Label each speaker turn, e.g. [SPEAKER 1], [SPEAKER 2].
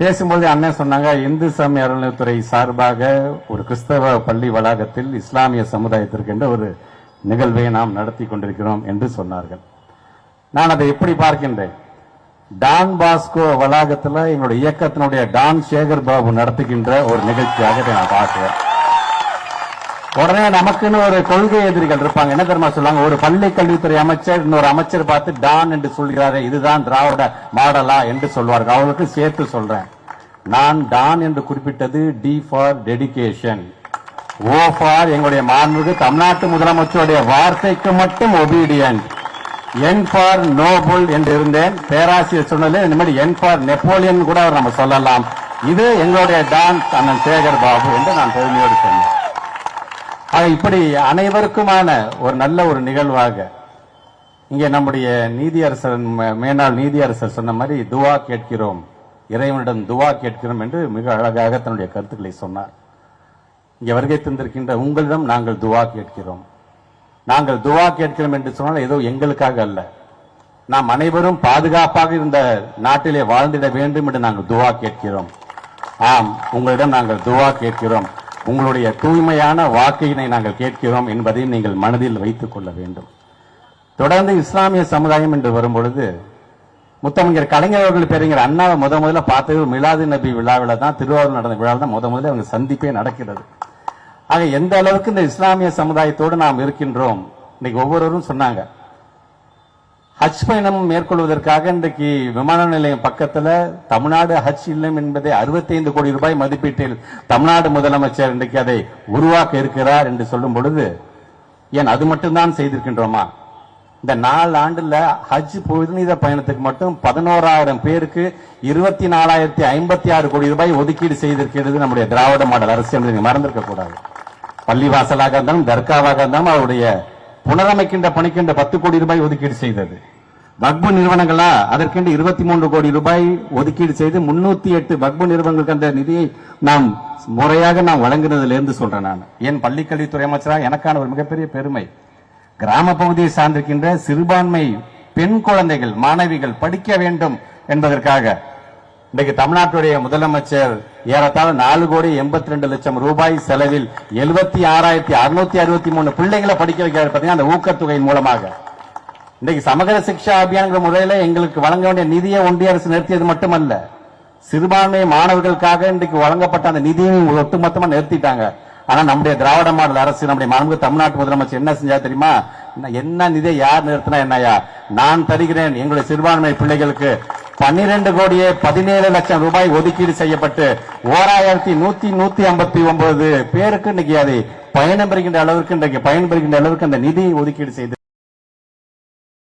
[SPEAKER 1] பேசும்போது அண்ணன் சொன்னாங்க இந்து சமய அறநிலையத்துறை சார்பாக ஒரு கிறிஸ்தவ பள்ளி வளாகத்தில் இஸ்லாமிய சமுதாயத்திற்கு என்ற ஒரு நிகழ்வை நாம் நடத்தி கொண்டிருக்கிறோம் என்று சொன்னார்கள். நான் அதை எப்படி பார்க்கின்றேன்? டான் பாஸ்கோ வளாகத்தில் எங்களுடைய இயக்கத்தினுடைய டான் சேகர் பாபு நடத்துகின்ற ஒரு நிகழ்ச்சியாக நான் பார்க்கிறேன். உடனே நமக்குன்னு ஒரு கொள்கை எதிரிகள் இருப்பாங்க. என்ன தெரியுமா சொல்லுவாங்க? ஒரு பள்ளி கல்வித்துறை அமைச்சர் இன்னொரு அமைச்சர் பார்த்து டான் என்று சொல்கிறாரே இதுதான் திராவிட மாடலா என்று சொல்வார்கள். அவர்களுக்கு சேர்த்து சொல்றேன். நான் டான் என்று குறிப்பிட்டது D for dedication O for எங்களுடைய மாண்புக்கு தமிழ்நாட்டு முதலமைச்சருடைய வார்த்தைக்கு மட்டும் ஒபீடியன்ட் என் ஃபார் நோபல் என்று இருந்தேன். பேராசிரியர் சொன்னது இந்த மாதிரி என் ஃபார் நெப்போலியன் கூட அவர் நம்ம சொல்லலாம். இது எங்களுடைய டான் அண்ணன் சேகர் பாபு என்று நான் பெருமையோடு சொன்னேன். ஆக இப்படி அனைவருக்குமான ஒரு நல்ல ஒரு நிகழ்வாக இங்கே நம்முடைய நீதியரசர் ம- மேனாள் நீதியரசர் சொன்ன மாதிரி துவா கேட்கிறோம். இறைவனிடம் துவா கேட்கிறோம் என்று மிக அழகாக தன்னுடைய கருத்துக்களை சொன்னார். இங்கே வருகை தந்திருக்கின்ற உங்களிடம் நாங்கள் துவா கேட்கிறோம். நாங்கள் துவா கேட்கிறோம் என்று சொன்னால் ஏதோ எங்களுக்காக அல்ல. நாம் அனைவரும் பாதுகாப்பாக இருந்த நாட்டிலே வாழ்ந்திட வேண்டும் என்று நாங்கள் துவா கேட்கிறோம். ஆம் உங்களிடம் நாங்கள் துவா கேட்கிறோம். உங்களுடைய தூய்மையான வாக்கையினை நாங்கள் கேட்கிறோம் என்பதை நீங்கள் மனதில் வைத்துக் கொள்ள வேண்டும். தொடர்ந்து இஸ்லாமிய சமுதாயம் என்று வரும்பொழுது முத்தமிழர் கலைஞர் அவர்கள் பேருங்கிற அண்ணாவை முத முதல்ல பார்த்தது மிலாது நபி விழாவில் தான் திருவாரூர் நடந்த விழாவில் தான் முத முதல்ல அவங்க சந்திப்பே நடக்கிறது. ஆக எந்த அளவுக்கு இந்த இஸ்லாமிய சமுதாயத்தோடு நாம் இருக்கின்றோம்? இன்னைக்கு ஒவ்வொருவரும் சொன்னாங்க ஹஜ் பயணம் மேற்கொள்வதற்காக இன்றைக்கு விமான நிலையம் பக்கத்தில் தமிழ்நாடு ஹஜ் இல்லம் என்பதை 65 கோடி ரூபாய் மதிப்பீட்டில் தமிழ்நாடு முதலமைச்சர் இன்றைக்கு அதை உருவாக்க இருக்கிறார் என்று சொல்லும் பொழுது ஏன் அது மட்டும்தான் செய்திருக்கின்றோமா? இந்த நாலு ஆண்டுல ஹஜ் புனித பயணத்துக்கு மட்டும் பதினோராயிரம் பேருக்கு இருபத்தி நாலாயிரத்தி ஐம்பத்தி ஆறு கோடி ரூபாய் ஒதுக்கீடு செய்திருக்கிறது நம்முடைய திராவிட மாடல் அரசு என்பதை மறந்திருக்க கூடாது. பள்ளிவாசலாக இருந்தாலும் தர்காவாக இருந்தாலும் அவருடைய புனரமைக்கின்ற பணிக்கின்ற பத்து கோடி ரூபாய் ஒதுக்கீடு செய்தது. வக்பு நிறுவனங்களா? அதற்கென்று இருபத்தி மூன்று கோடி ரூபாய் ஒதுக்கீடு செய்து முன்னூத்தி எட்டு வக்பு நிறுவனங்களுக்கு அந்த நிதியை நாம் முறையாக நாம் வழங்கினதுல இருந்து சொல்றேன் நான். ஏன் பள்ளிக்கல்வித்துறை அமைச்சராக எனக்கான ஒரு மிகப்பெரிய பெருமை. கிராம பகுதியை சார்ந்திருக்கின்ற சிறுபான்மை பெண் குழந்தைகள் மாணவிகள் படிக்க வேண்டும் என்பதற்காக இன்றைக்கு தமிழ்நாட்டுடைய முதலமைச்சர் ஏறத்தாழ நாலு கோடி எண்பத்தி ரெண்டு லட்சம் ரூபாய் செலவில் எழுபத்தி ஆறாயிரத்தி அறுநூத்தி அறுபத்தி மூணு பிள்ளைகளை படிக்க வைக்கிறார் பார்த்தீங்கன்னா அந்த ஊக்கத்தொகையின் மூலமாக. இன்றைக்கு சமகர சிக்ஷா அபியான்கிற முறையில் எங்களுக்கு வழங்க வேண்டிய நிதியை ஒன்றிய அரசு நிறுத்தியது மட்டுமல்ல சிறுபான்மை மாணவர்களுக்காக இன்றைக்கு வழங்கப்பட்ட அந்த நிதியையும் ஒட்டுமொத்தமா நிறுத்திட்டாங்க. ஆனா நம்முடைய திராவிட மாடல் அரசு நம்முடைய மாண்பு தமிழ்நாட்டு முதலமைச்சர் என்ன செஞ்சா தெரியுமா? என்ன- நிதியை யார் நிறுத்தினா என்னையா நான் தருகிறேன் எங்களுடைய சிறுபான்மை பிள்ளைகளுக்கு பன்னிரண்டு கோடியே பதினேழு லட்சம் ரூபாய் ஒதுக்கீடு செய்யப்பட்டு ஓராயிரத்தி நூத்தி நூத்தி ஐம்பத்தி ஒன்பது பேருக்கு இன்னைக்கு அதை பயன்பெறுகின்ற அளவிற்கு இன்றைக்கு பயன்பெறுகின்ற அளவிற்கு அந்த நிதியை ஒதுக்கீடு செய்து